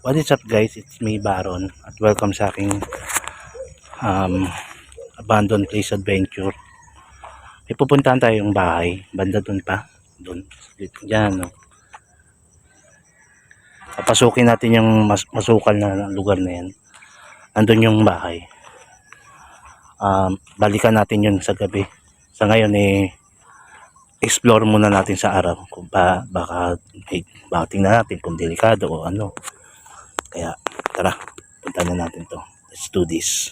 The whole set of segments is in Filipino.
What is up guys? It's me Baron at welcome sa aking um, abandoned place adventure. May pupuntahan tayong bahay, banda dun pa. Dun, dyan no. Papasukin natin yung mas masukal na lugar na yan. Andun yung bahay. Um, balikan natin yun sa gabi. Sa ngayon eh, explore muna natin sa araw kung ba, baka, eh, baka tingnan natin kung delikado o ano. Kaya tara, punta na natin to. Let's do this.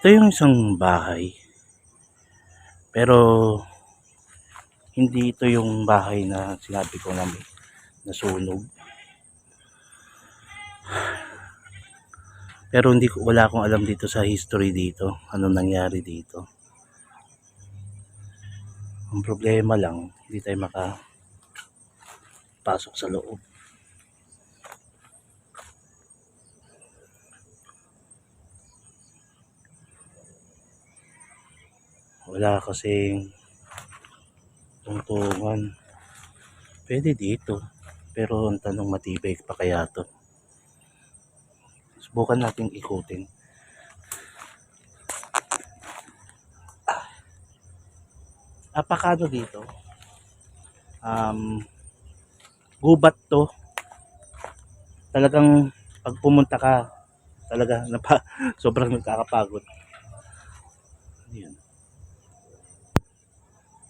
Ito yung isang bahay. Pero hindi ito yung bahay na sinabi ko na may nasunog. Pero hindi ko wala akong alam dito sa history dito, ano nangyari dito. Ang problema lang, hindi tayo maka pasok sa loob. Wala kasing tungtungan. Pwede dito. Pero ang tanong matibay pa kaya to. Subukan nating ikutin. Apakado dito. Um, gubat to. Talagang pag pumunta ka, talaga napa, sobrang nakakapagod. Ayan.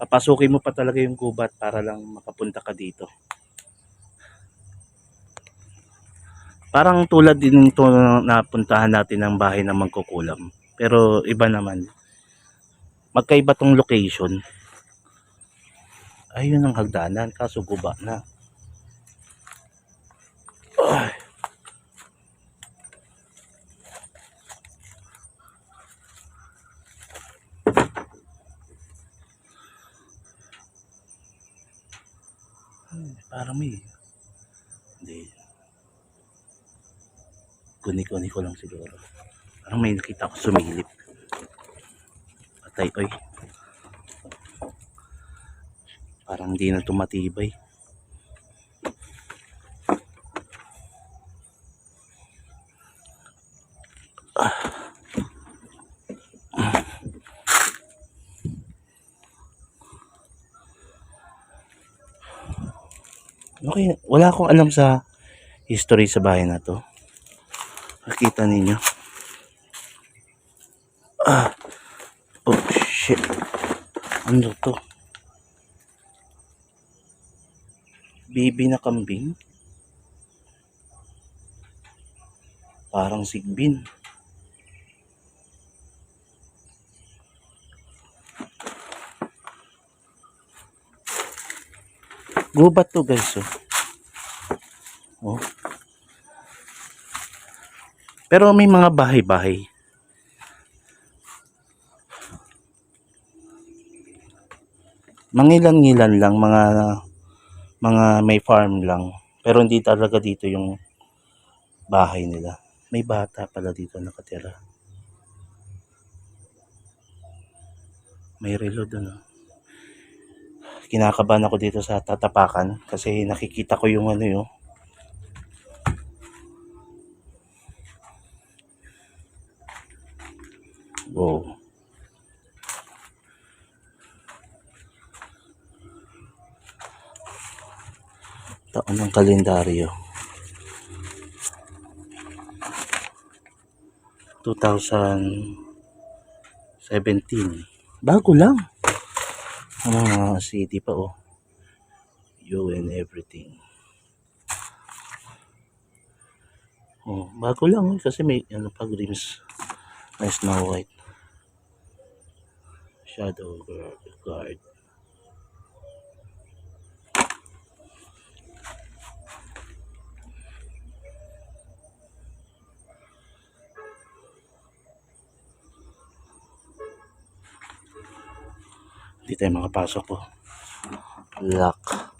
Papasukin mo pa talaga yung gubat para lang makapunta ka dito. Parang tulad din ito na napuntahan natin ng bahay ng mangkukulam. Pero iba naman. Magkaiba tong location. Ayun ang hagdanan, kaso guba na. Ay. Parang may... Hindi. Kuni-kuni ko lang siguro. Parang may nakita ko sumilip. Patay, oy. Parang hindi na tumatibay. Okay, wala akong alam sa history sa bahay na to. Nakita ninyo. Ah. Oh, shit. Ano to? Baby na kambing? Parang sigbin. Gubat to guys oh. Pero may mga bahay-bahay. Mangilan-ngilan lang mga mga may farm lang. Pero hindi talaga dito yung bahay nila. May bata pala dito nakatira. May reload ano. Kinakabahan ako dito sa tatapakan kasi nakikita ko yung ano yun. Wow. Taon ng kalendaryo. 2017. Bago lang. Ano mga city pa oh. You and everything. Oh, bago lang kasi may ano pa dreams. May Snow White. Shadow Guard. Hindi tayo makapasok po. Lock.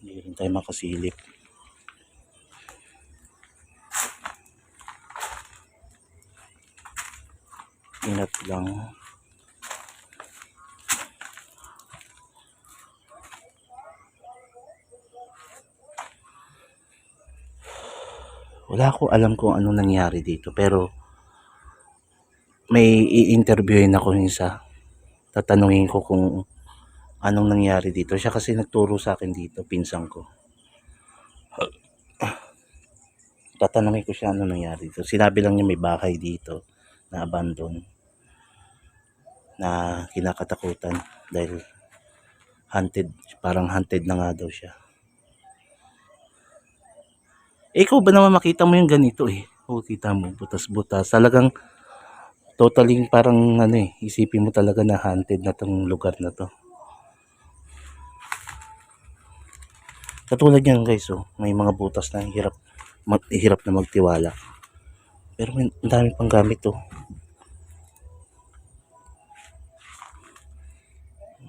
Hindi rin tayo makasilip. Ingat lang. Wala ko alam kung ano nangyari dito pero may i-interviewin ako isa. Tatanungin ko kung anong nangyari dito. Siya kasi nagturo sa akin dito, pinsan ko. Tatanungin ko siya ano nangyari dito. Sinabi lang niya may bahay dito na abandon na kinakatakutan dahil haunted, parang haunted na nga daw siya. Eh, ikaw ba naman makita mo yung ganito eh? Oo, kita mo, butas-butas. Talagang totally parang ano eh, isipin mo talaga na haunted na tong lugar na to. Katulad yan guys, oh, may mga butas na hirap, mag, hirap na magtiwala. Pero may, dami pang gamit oh.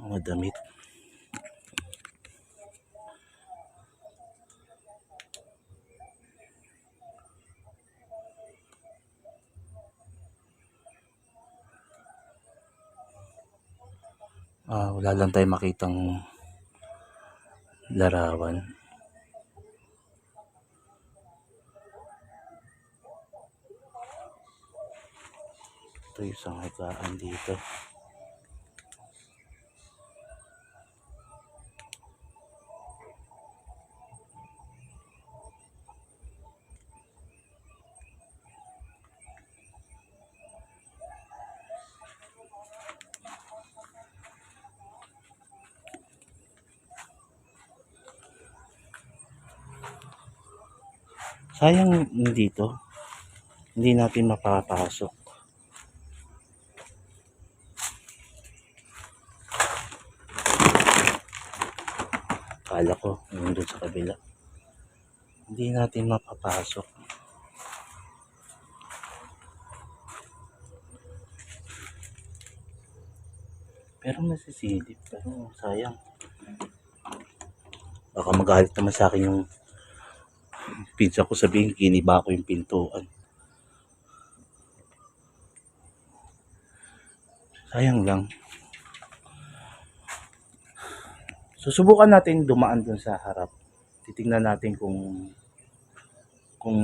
Mga damit. Ah, wala lang tayo makitang larawan. Ito yung isang higaan dito. Sayang dito. Hindi natin mapapasok. Kala ko, doon sa kabila. Hindi natin mapapasok. Pero nasisilip. Pero sayang. Baka magalit naman sa akin yung pinsa ko sabihin, giniba ko yung pintuan. Sayang lang. Susubukan natin dumaan dun sa harap. Titingnan natin kung kung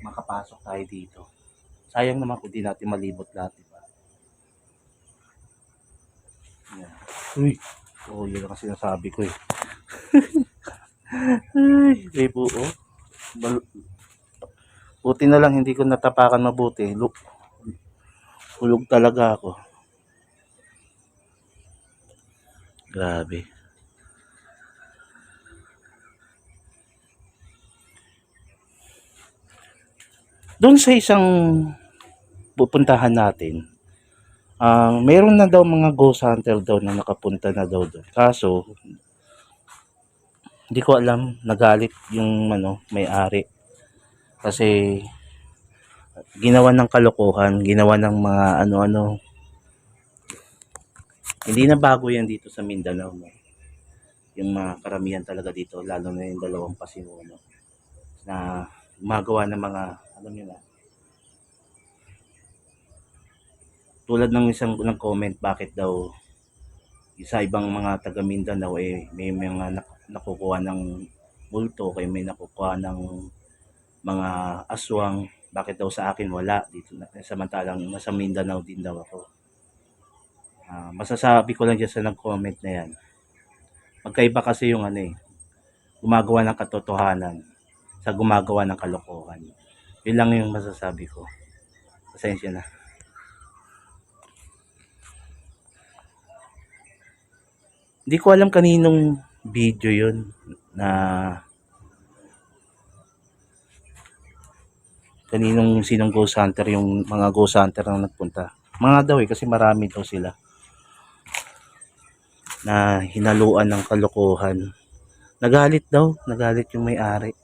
makapasok tayo dito. Sayang naman kung di natin malibot lahat, diba? Yan. Uy! Oh, yun ang sinasabi ko eh. Ay, may buo. Buti na lang hindi ko natapakan mabuti. Look. Hulog talaga ako. Grabe. Doon sa isang pupuntahan natin, ah meron na daw mga ghost hunter daw na nakapunta na daw doon. Kaso, hindi ko alam, nagalit yung ano, may-ari. Kasi ginawa ng kalokohan, ginawa ng mga ano-ano. Hindi na bago yan dito sa Mindanao. No? Yung mga karamihan talaga dito, lalo na yung dalawang pasimuno na gumagawa ng mga, alam niyo na, tulad ng isang ng comment, bakit daw isa ibang mga taga Mindanao eh may mga nakukuha ng multo, kay may nakukuha ng mga aswang, bakit daw sa akin wala dito na samantalang nasa Mindanao din daw ako. Ah, masasabi ko lang dyan sa nag-comment na yan. Magkaiba kasi yung ano eh, gumagawa ng katotohanan sa gumagawa ng kalokohan. Yun lang yung masasabi ko. Pasensya na. Hindi ko alam kaninong video yun na kaninong sinong ghost hunter yung mga ghost hunter na nagpunta. Mga daw eh kasi marami daw sila na hinaluan ng kalokohan. Nagalit daw, nagalit yung may-ari.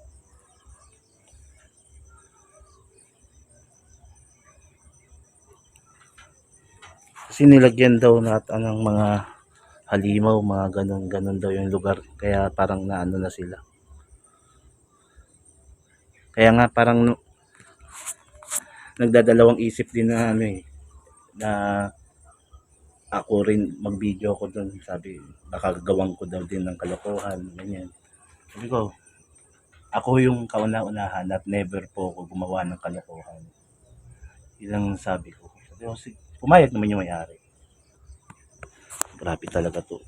Kasi nilagyan daw natin ng mga halimaw, mga ganun, ganun daw yung lugar. Kaya parang naano na sila. Kaya nga parang nagdadalawang isip din na ano eh, na ako rin mag-video ko doon. Sabi, baka gawang ko daw din ng kalokohan, ganyan. Sabi ko, ako yung kauna-unahan at never po ako gumawa ng kalokohan. Yun ang sabi ko. Sabi ko, "Sige, pumayag naman yung may-ari. Grabe talaga to.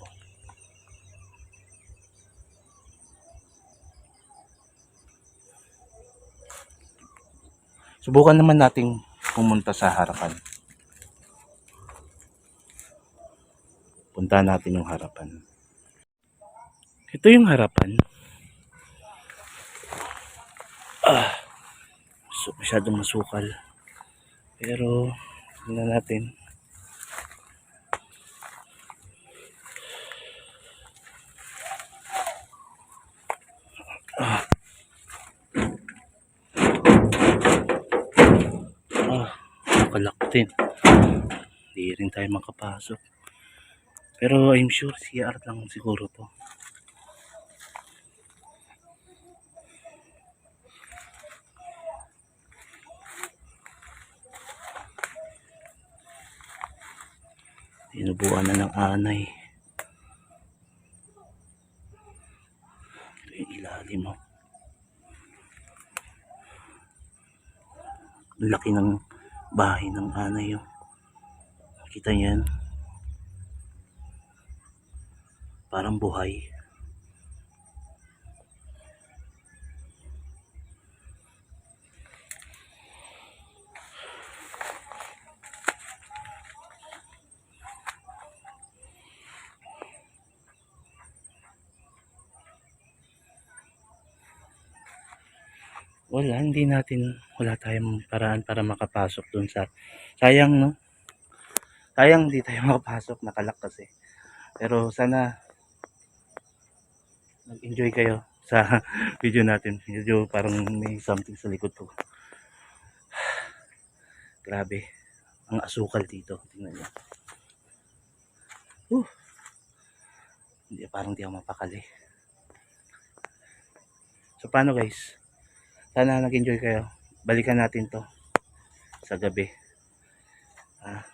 Subukan naman nating pumunta sa harapan. Punta natin yung harapan. Ito yung harapan. Ah, so, masyadong masukal. Pero, tingnan natin. Ah, din. Hindi rin tayo makapasok. Pero I'm sure CR lang siguro to. Tinubuan na ng anay. Ito yung ilalim mo. Ang laki ng bahay ng anay yun. Kita niyan. Parang buhay. Wala, hindi natin, wala tayong paraan para makapasok dun sa, sayang no? Sayang hindi tayo makapasok, nakalak kasi. Pero sana, nag-enjoy kayo sa video natin. Medyo parang may something sa likod ko. Grabe, ang asukal dito. Tingnan niyo. Uh, hindi, parang di ako mapakali. So paano guys? Sana nag-enjoy kayo. Balikan natin to sa gabi. Ah,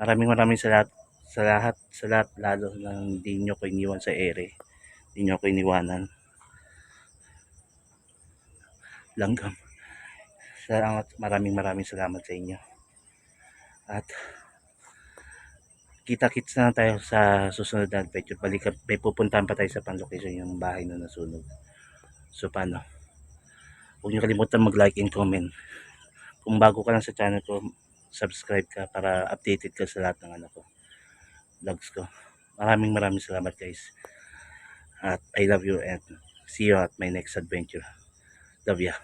maraming maraming salamat sa lahat, sa lahat lalo na hindi nyo ko iniwan sa ere. Hindi nyo ko iniwanan. Langgam. Salamat, maraming maraming salamat sa inyo. At kita-kits na tayo sa susunod na adventure. Balik, may pupuntahan pa tayo sa pan-location yung bahay na nasunog. So paano? Huwag niyo kalimutan mag-like and comment. Kung bago ka lang sa channel ko, subscribe ka para updated ka sa lahat ng ano ko. Vlogs ko. Maraming maraming salamat guys. At I love you and see you at my next adventure. Love ya.